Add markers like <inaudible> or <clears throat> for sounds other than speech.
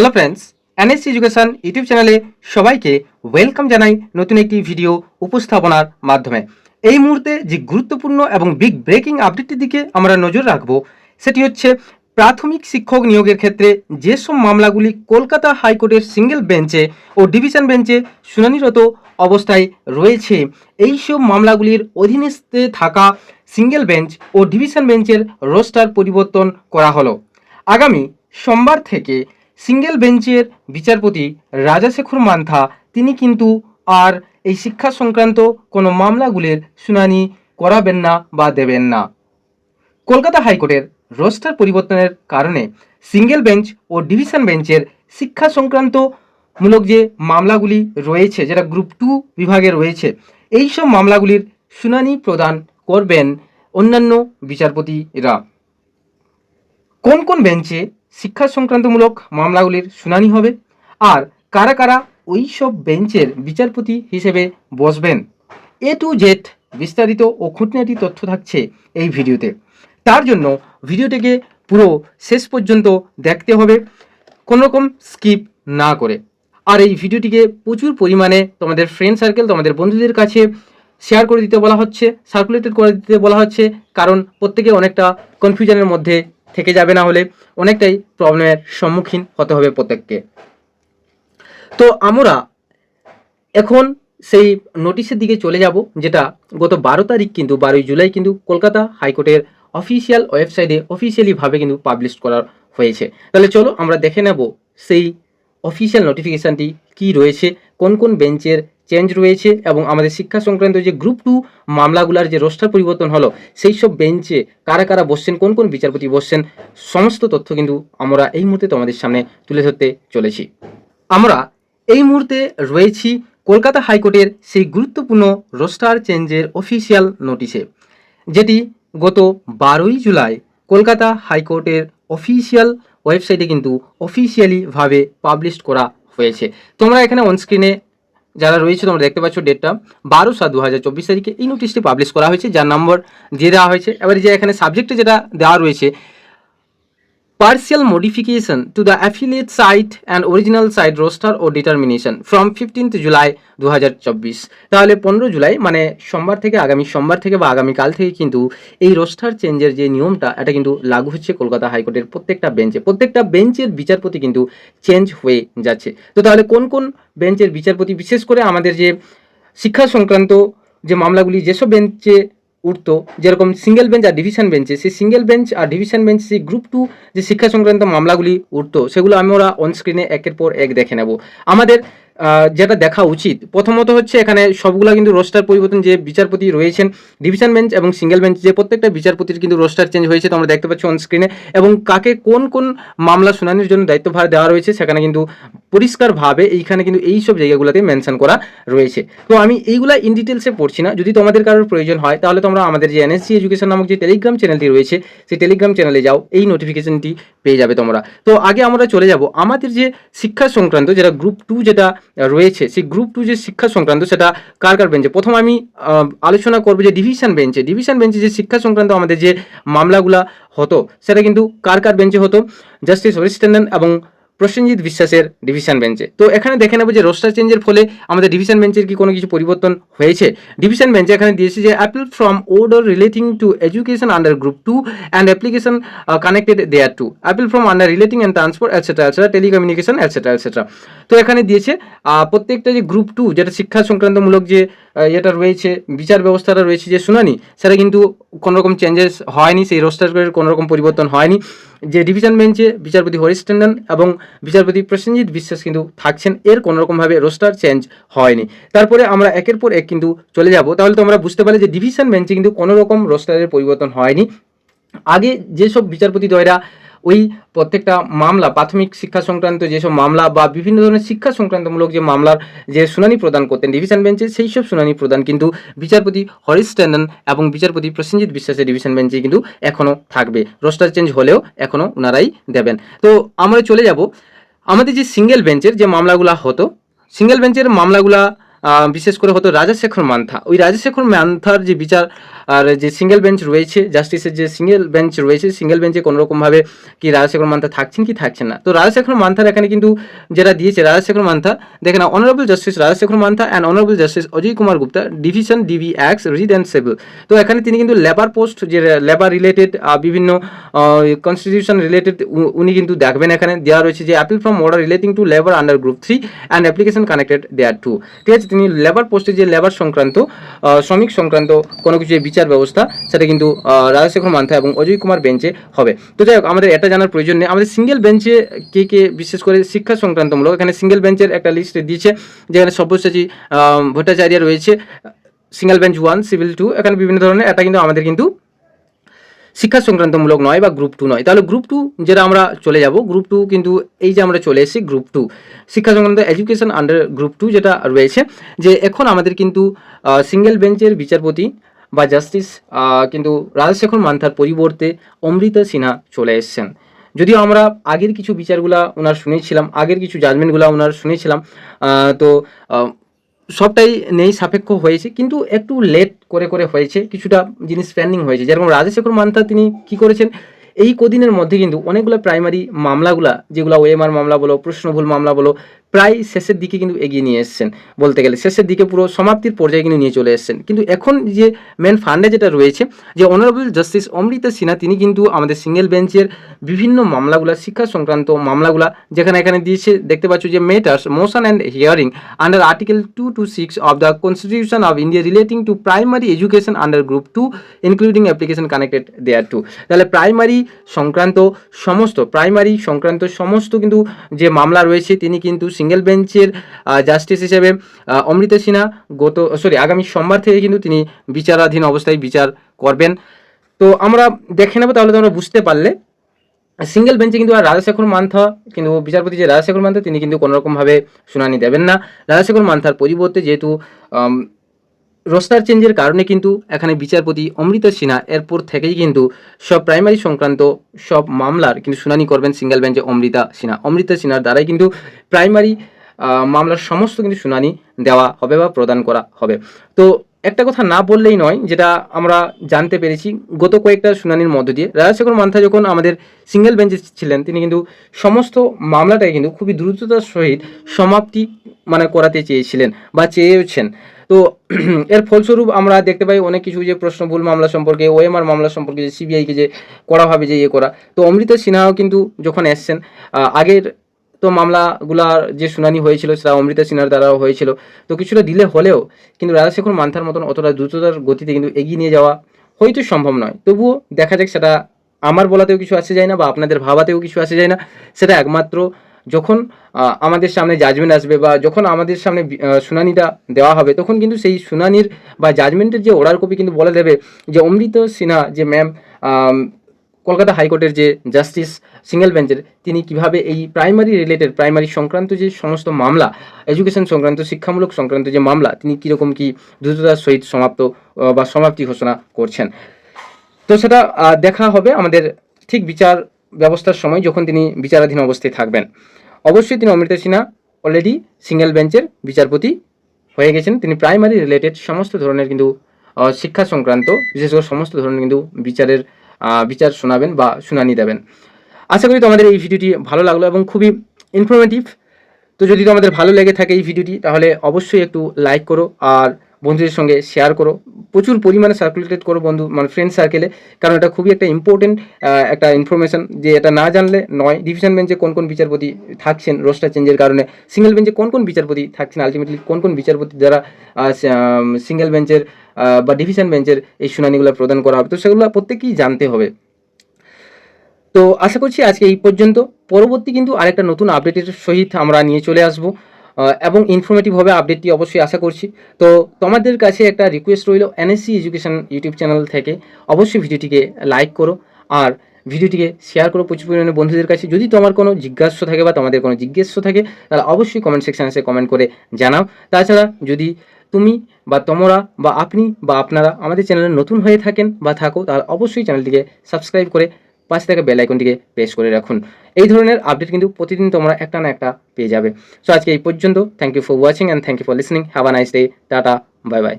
Hello friends NSC education YouTube চ্যানেলে সবাইকে welcome জানাই নতুন একটি ভিডিও উপস্থাপনার মাধ্যমে। এই মুহূর্তে যে গুরুত্বপূর্ণ এবং বিগ ব্রেকিং আপডেটটির দিকে আমরা নজর রাখব, সেটি হচ্ছে প্রাথমিক শিক্ষক নিয়োগের ক্ষেত্রে যেসব মামলাগুলি কলকাতা হাইকোর্টের সিঙ্গেল বেঞ্চে ও ডিভিশন বেঞ্চে শুনানিরত অবস্থায় রয়েছে এই সব মামলাগুলির অধীনস্থে থাকা সিঙ্গেল বেঞ্চ ও ডিভিশন বেঞ্চের রোস্টার পরিবর্তন করা হলো। আগামী সোমবার থেকে সিঙ্গেল বেঞ্চের বিচারপতি রাজাশেখর মান্থা, তিনি কিন্তু আর এই শিক্ষা সংক্রান্ত কোনো মামলাগুলির শুনানি করাবেন না বা দেবেন না। কলকাতা হাইকোর্টের রোস্টার পরিবর্তনের কারণে সিঙ্গেল বেঞ্চ ও ডিভিশন বেঞ্চের শিক্ষা সংক্রান্ত মূলক যে মামলাগুলি রয়েছে, যেটা গ্রুপ টু বিভাগে রয়েছে, এই সব মামলাগুলির শুনানি প্রদান করবেন অন্যান্য বিচারপতিরা। কোন কোন বেঞ্চে শিক্ষা সংক্রান্তমূলক মামলাগুলির শুনানি হবে। আর কারা কারা ওই সব বেঞ্চের বিচারপতি হিসেবে বসবেন? এ টু জেড বিস্তারিত ও খুঁটিনাটি তথ্য থাকছে এই ভিডিওতে। তার জন্য ভিডিওটিকে পুরো শেষ পর্যন্ত দেখতে হবে, কোনো রকম স্কিপ না করে। আর এই ভিডিওটিকে প্রচুর পরিমাণে তোমাদের ফ্রেন্ড সার্কেল তোমাদের বন্ধুদের কাছে শেয়ার করে দিতে বলা হচ্ছে সার্কুলেটেড করে দিতে বলা হচ্ছে, কারণ প্রত্যেকে অনেকটা কনফিউশনের মধ্যে থেকে যাবে না হলে অনেকটাই প্রবলেমের সম্মুখীন হতে হবে প্রত্যেককে। তো আমরা এখন সেই নোটিশের দিকে চলে যাব, যেটা গত বারো তারিখ কিন্তু, বারোই জুলাই কিন্তু কলকাতা হাইকোর্টের অফিসিয়াল ওয়েবসাইটে অফিসিয়ালিভাবে কিন্তু পাবলিশ করা হয়েছে। তাহলে চলো আমরা দেখে নেব সেই অফিসিয়াল নোটিফিকেশানটি কি রয়েছে, কোন কোন বেঞ্চের চেঞ্জ রয়েছে এবং আমাদের শিক্ষা সংক্রান্ত যে গ্রুপ টু মামলাগুলার যে রোস্টার পরিবর্তন হলো, সেই সব বেঞ্চে কারা কারা বসছেন, কোন কোন বিচারপতি বসছেন, সমস্ত তথ্য কিন্তু আমরা এই মুহূর্তে তোমাদের সামনে তুলে ধরতে চলেছি। আমরা এই মুহূর্তে রয়েছি কলকাতা হাইকোর্টের সেই গুরুত্বপূর্ণ রোস্টার চেঞ্জের অফিসিয়াল নোটিশে যেটি গত বারোই জুলাই কলকাতা হাইকোর্টের অফিসিয়াল ওয়েবসাইটে কিন্তু অফিসিয়ালিভাবে পাবলিশ করা হয়েছে। তোমরা এখানে অনস্ক্রিনে যারা রয়েছে, তোমরা দেখতে পাচ্ছ ডেটটা বারো সাত দু হাজার চব্বিশ তারিখে এই নোটিশটি পাবলিশ করা হয়েছে, যার নম্বর দিয়ে দেওয়া হয়েছে। এবার যে এখানে সাবজেক্টে যেটা দেওয়া রয়েছে partial modification to the affiliate site and original site roster or determination from 15th July দু হাজার চব্বিশ তাহলে পনেরো জুলাই মানে সোমবার থেকে আগামী, সোমবার থেকে বা আগামীকাল থেকে কিন্তু এই রোস্টার চেঞ্জের যে নিয়মটা, এটা কিন্তু লাগু হচ্ছে কলকাতা হাইকোর্টের প্রত্যেকটা বেঞ্চে প্রত্যেকটা বেঞ্চের বিচারপতি কিন্তু চেঞ্জ হয়ে যাচ্ছে। তো তাহলে কোন কোন বেঞ্চের বিচারপতি, বিশেষ করে আমাদের যে শিক্ষা সংক্রান্ত যে মামলাগুলি, যেসব বেঞ্চে উঠতো, যেরকম সিঙ্গেল বেঞ্চ আর ডিভিশন বেঞ্চে সেই সিঙ্গেল বেঞ্চ আর ডিভিশন বেঞ্চ সেই গ্রুপ টু যে শিক্ষা সংক্রান্ত মামলাগুলি উঠত, সেগুলো আমরা অনস্ক্রিনে একের পর এক দেখে নেব। আমাদের যেটা দেখা উচিত। প্রথমত হচ্ছে এখানে সবগুলা কিন্তু রোস্টার পরিবর্তন যে বিচারপতি রয়েছেন ডিভিশন বেঞ্চ এবং সিঙ্গেল বেঞ্চ যে প্রত্যেকটা বিচারপতির কিন্তু রোস্টার চেঞ্জ হয়েছে তোমরা দেখতে পাচ্ছ অন স্ক্রিনে এবং কাকে কোন কোন মামলা শুনানির জন্য দায়িত্বভার দেওয়া রয়েছে, সেখানে কিন্তু পরিষ্কারভাবে এইখানে কিন্তু এই সব জায়গাগুলোতে মেনশন করা রয়েছে। তো আমি এইগুলা ইন ডিটেলসে পড়ছি না। যদি তোমাদের কারোর প্রয়োজন হয়, তাহলে তোমরা আমাদের যে এনএসসি এডুকেশন নামক যে টেলিগ্রাম চ্যানেলটি রয়েছে, সেই টেলিগ্রাম চ্যানেলে যাও। এই নোটিফিকেশনটি পেয়ে যাবে তোমরা। তো আগে আমরা চলে যাব। আমাদের যে শিক্ষা সংক্রান্ত, যেটা গ্রুপ টু যেটা রয়েছে, সেই গ্রুপ টু যে শিক্ষা সংক্রান্ত সেটা কার কার বেঞ্চে প্রথম আমি আলোচনা করব যে ডিভিশন বেঞ্চে ডিভিশন বেঞ্চে যে শিক্ষা সংক্রান্ত আমাদের যে মামলাগুলা হতো, সেটা কিন্তু কার কার বেঞ্চে হতো? জাস্টিস হরিশ এবং প্রসেনজিৎ বিশ্বাসের ডিভিশন বেঞ্চে তো এখানে দেখে নেব যে রোস্টার চেঞ্জের ফলে আমাদের ডিভিশন বেঞ্চের কি কোনো কিছু পরিবর্তন হয়েছে। ডিভিশন বেঞ্চে এখানে দিয়েছে যে appeal from order relating to education under group two and application connected thereto appeal from under relating and transport etcetera etcetera telecommunication etcetera etcetera তো এখানে দিয়েছে প্রত্যেকটা যে গ্রুপ টু যেটা শিক্ষা সংক্রান্তমূলক যে এটা রয়েছে, বিচার ব্যবস্থাটা রয়েছে যে শুনানি, সেটা কিন্তু কোনো রকম চেঞ্জেস হয়নি, সেই রোস্টারের কোনো রকম পরিবর্তন হয়নি। যে ডিভিশন বেঞ্চে বিচারপতি হরিশ ট্যান্ডন এবং বিচারপতি প্রসেনজিৎ বিশ্বাস কিন্তু থাকছেন, এর কোনো রকমভাবে রোস্টার চেঞ্জ হয়নি। তারপরে আমরা একের পর এক কিন্তু চলে যাব। তাহলে তো আমরা বুঝতে পারলে যে ডিভিশন বেঞ্চে কিন্তু কোনো রকম রোস্টারের পরিবর্তন হয়নি। আগে যেসব বিচারপতি দ্বয়রা ওই প্রত্যেকটা মামলা, প্রাথমিক শিক্ষা সংক্রান্ত যেসব মামলা বা বিভিন্ন ধরনের শিক্ষা সংক্রান্তমূলক যে মামলার যে শুনানি প্রদান করতেন ডিভিশন বেঞ্চে সেই সব শুনানি প্রদান কিন্তু বিচারপতি হরিশ ট্যান্ডন এবং বিচারপতি প্রসেনজিৎ বিশ্বাসের ডিভিশন বেঞ্চে কিন্তু এখনও থাকবে। রোস্টার চেঞ্জ হলেও এখনও ওনারাই দেবেন। তো আমরা চলে যাব। আমাদের যে সিঙ্গেল বেঞ্চের যে মামলাগুলা হতো সিঙ্গেল বেঞ্চের মামলাগুলা বিশেষ করে হতো রাজাশেখর মান্থা। ওই রাজাশেখর মান্থার যে বিচার আর যে সিঙ্গেল বেঞ্চ রয়েছে জাস্টিসের যে সিঙ্গেল বেঞ্চ রয়েছে সিঙ্গেল বেঞ্চে কোনোরকমভাবে কি রাজাশেখর মান্থা থাকছেন কি থাকছেন না। তো রাজাশেখর মান্থার এখানে কিন্তু যেটা দিয়েছে রাজাশেখর মান্থা, দেখেন honourable justice Rajasekhar Mantha and honourable justice Ajay Kumar Gupta division DV অ্যাক্স রিড অ্যান্ড সেবল তো এখানে তিনি কিন্তু লেবার পোস্ট যে লেবার রিলেটেড বিভিন্ন কনস্টিটিউশন রিলেটেড উনি কিন্তু দেখবেন এখানে। দেওয়া রয়েছে যে appeal from order relating to labour under group three and application connected thereto ঠিক আছে তিনি লেবার পোস্টে যে লেবার সংক্রান্ত শ্রমিক সংক্রান্ত কোনো কিছু যে বিচার ব্যবস্থা, সেটা কিন্তু রাজশেখর মান্থা এবং অজয় কুমার বেঞ্চে হবে। তো যাই হোক, আমাদের এটা জানার প্রয়োজন নেই। আমাদের সিঙ্গেল বেঞ্চে কে কে বিশেষ করে শিক্ষা সংক্রান্তমূলক, এখানে সিঙ্গেল বেঞ্চের একটা লিস্ট দিয়েছে, যেখানে সব্যসাচী ভট্টাচার্য রয়েছে single bench one civil two এখানে বিভিন্ন ধরনের, এটা কিন্তু আমাদের কিন্তু শিক্ষা সংক্রান্তমূলক নয় বা গ্রুপ টু নয়। তাহলে গ্রুপ টু যেটা আমরা চলে যাব গ্রুপ টু কিন্তু এই যে আমরা চলে এসেছি গ্রুপ টু শিক্ষা সংক্রান্ত এডুকেশন আন্ডার গ্রুপ টু যেটা রয়েছে, যে এখন আমাদের কিন্তু সিঙ্গেল বেঞ্চের বিচারপতি বা জাস্টিস কিন্তু রাজশেখর মান্থার পরিবর্তে অমৃতা সিনহা চলে এসেছেন। যদিও আমরা আগের কিছু বিচারগুলা ওনার শুনেছিলাম, আগের কিছু জাজমেন্টগুলো ওনার শুনেছিলাম তো সবটাই নেই, সাপেক্ষ হয়েছে, কিন্তু একটু লেট করে করে হয়েছে, কিছুটা জিনিস পেন্ডিং হয়েছে। যেরকম রাজশেখর মান্তা তিনি কি করেছেন, এই কদিনের মধ্যে কিন্তু অনেকগুলো প্রাইমারি মামলাগুলা, যেগুলো ওএমআর মামলা বলো, প্রশ্নভুল মামলা বলো প্রায় শেষের দিকে কিন্তু এগিয়ে নিয়ে এসেছেন বলতে গেলে। শেষের দিকে পুরো সমাপ্তির পর্যায়ে কিন্তু নিয়ে চলে এসেছেন। কিন্তু এখন যে মেন ফান্ডে যেটা রয়েছে, যে অনারেবল জাস্টিস অমৃতা সিনহা, তিনি কিন্তু আমাদের সিঙ্গেল বেঞ্চের বিভিন্ন মামলাগুলা, শিক্ষা সংক্রান্ত মামলাগুলা, যেখানে এখানে দিয়েছে, দেখতে পাচ্ছ যে matters motion and hearing under article two two six of the constitution of India relating to primary education under group two including application connected thereto তাহলে প্রাইমারি সংক্রান্ত সমস্ত প্রাইমারি সংক্রান্ত সমস্ত কিন্তু যে মামলা রয়েছে, তিনি কিন্তু সিঙ্গেল বেঞ্চের জাস্টিস হিসেবে অমৃত সিনহা গত সরি আগামী সোমবার থেকে কিন্তু তিনি বিচারাধীন অবস্থায় বিচার করবেন। তো আমরা দেখে নেব তাহলে তোমরা বুঝতে পারলে। সিঙ্গেল বেঞ্চে কিন্তু আর রাজাশেখর মান্থা, কিন্তু বিচারপতি যে রাজাশেখর মান্থা, তিনি কিন্তু কোনোরকমভাবে শুনানি দেবেন না। রাজাশেখর মান্থার পরিবর্তে যেহেতু রোস্টার চেঞ্জের কারণে কিন্তু এখানে বিচারপতি অমৃতা সিনহা এরপর থেকেই কিন্তু সব প্রাইমারি সংক্রান্ত সব মামলার কিন্তু শুনানি করবেন সিঙ্গেল বেঞ্চে অমৃতা সিনহা। অমৃতা সিনহার দ্বারাই কিন্তু প্রাইমারি মামলার সমস্ত কিন্তু শুনানি দেওয়া হবে বা প্রদান করা হবে। তো একটা কথা না বললেই নয়, যেটা আমরা জানতে পেরেছি, গত কয়েকটা শুনানির মধ্য দিয়ে রাজশেখর মান্থা যখন আমাদের সিঙ্গেল বেঞ্চে ছিলেন, তিনি কিন্তু সমস্ত মামলাটাই কিন্তু খুবই দ্রুততার সহিত সমাপ্তি মানে করাতে চেয়েছিলেন বা চেয়েছেন তো <clears throat> এর ফলস্বরূপ আমরা দেখতে পাই অনেক কিছু যে প্রশ্ন, ভুল মামলা সম্পর্কে, ওএমআর মামলা সম্পর্কে যে সিবিআইকে যে করা হবে যে ইয়ে করা। তো অমৃতা সিনহাও কিন্তু যখন এসছেন আগের তো মামলাগুলার যে শুনানি হয়েছিল সেটা অমৃতা সিনহার দ্বারাও হয়েছিল। তো কিছুটা দিলে হলেও কিন্তু রাজাশেখর মান্থার মতন অতটা দ্রুততার গতিতে কিন্তু এগিয়ে নিয়ে যাওয়া হয়তো সম্ভব নয়। তবুও দেখা যাক সেটা আমার বলাতেও কিছু আসে যায় না বা আপনাদের ভাবাতেও কিছু আসে যায় না। সেটা একমাত্র যখন আমাদের সামনে জাজমেন্ট আসবে বা যখন আমাদের সামনে শুনানিটা দেওয়া হবে, তখন কিন্তু সেই শুনানির বা জাজমেন্টের যে অর্ডার কপি কিন্তু বলে দেবে যে অমৃত সিনহা, যে ম্যাম কলকাতা হাইকোর্টের যে জাস্টিস সিঙ্গেল বেঞ্চের তিনি কীভাবে এই প্রাইমারি রিলেটেড প্রাইমারি সংক্রান্ত যে সমস্ত মামলা এডুকেশন সংক্রান্ত, শিক্ষামূলক সংক্রান্ত যে মামলা, তিনি কীরকম কি দ্রুততার সহিত সমাপ্ত বা সমাপ্তি ঘোষণা করছেন। তো সেটা দেখা হবে আমাদের ঠিক বিচার ব্যবস্থার সময় যখন তিনি বিচারাধীন অবস্থায় থাকবেন। অবশ্যই তিনি অমৃতা সিনহা অলরেডি সিঙ্গেল বেঞ্চের বিচারপতি হয়ে গেছেন। তিনি প্রাইমারি রিলেটেড সমস্ত ধরনের কিন্তু শিক্ষা সংক্রান্ত, বিশেষ করে সমস্ত ধরনের কিন্তু বিচারের বিচার শোনাবেন বা শুনানি দেবেন। আশা করি তোমাদের এই ভিডিওটি ভালো লাগল এবং খুবই ইনফরমেটিভ তো যদি তোমাদের ভালো লেগে থাকে এই ভিডিওটি, তাহলে অবশ্যই একটু লাইক করো আর বন্ধুদের সঙ্গে শেয়ার করো। প্রচুর পরিমাণে সার্কুলেটেড করো বন্ধু মানে ফ্রেন্ড সার্কেলে কারণ এটা খুবই একটা ইম্পর্টেন্ট একটা ইনফরমেশন যে এটা না জানলে নয় ডিভিশন বেঞ্চে কোন কোন বিচারপতি থাকছেন রোস্টার চেঞ্জের কারণে। সিঙ্গেল বেঞ্চে কোন কোন বিচারপতি থাকছেন আলটিমেটলি কোন কোন বিচারপতি দ্বারা সিঙ্গেল বেঞ্চের বা ডিভিশন বেঞ্চের এই শুনানিগুলো প্রদান করা হবে। তো সেগুলো প্রত্যেকেই জানতে হবে। তো আশা করছি আজকে এই পর্যন্ত। পরবর্তী কিন্তু আরেকটা নতুন আপডেটের সহিত আমরা নিয়ে চলে আসব। এবং ইনফরমেটিভ হবে আপডেটটি অবশ্যই আশা করছি। তো তোমাদের কাছে একটা রিকোয়েস্ট রইল এনএসসি এডুকেশন ইউটিউব চ্যানেল থেকে। অবশ্যই ভিডিওটিকে লাইক করো আর ভিডিওটিকে শেয়ার করো প্রচুর পরিমাণে বন্ধুদের কাছে। যদি তোমার কোনো জিজ্ঞাসা থাকে বা তোমাদের কোনো জিজ্ঞাসা থাকে, তাহলে অবশ্যই কমেন্ট সেকশানে এসে কমেন্ট করে জানাও। তাছাড়া যদি তুমি বা তোমরা বা আপনি বা আপনারা আমাদের চ্যানেলে নতুন হয়ে থাকেন বা থাকো, তাহলে অবশ্যই চ্যানেলটিকে সাবস্ক্রাইব করে পাশে থাকা বেল আইকনটিকে প্রেস করে রাখুন। এই ধরনের আপডেট কিন্তু প্রতিদিন তোমরা একটা না একটা পেয়ে যাবে। সো আজকে এই পর্যন্ত thank you for watching and thank you for listening have a nice day tata bye bye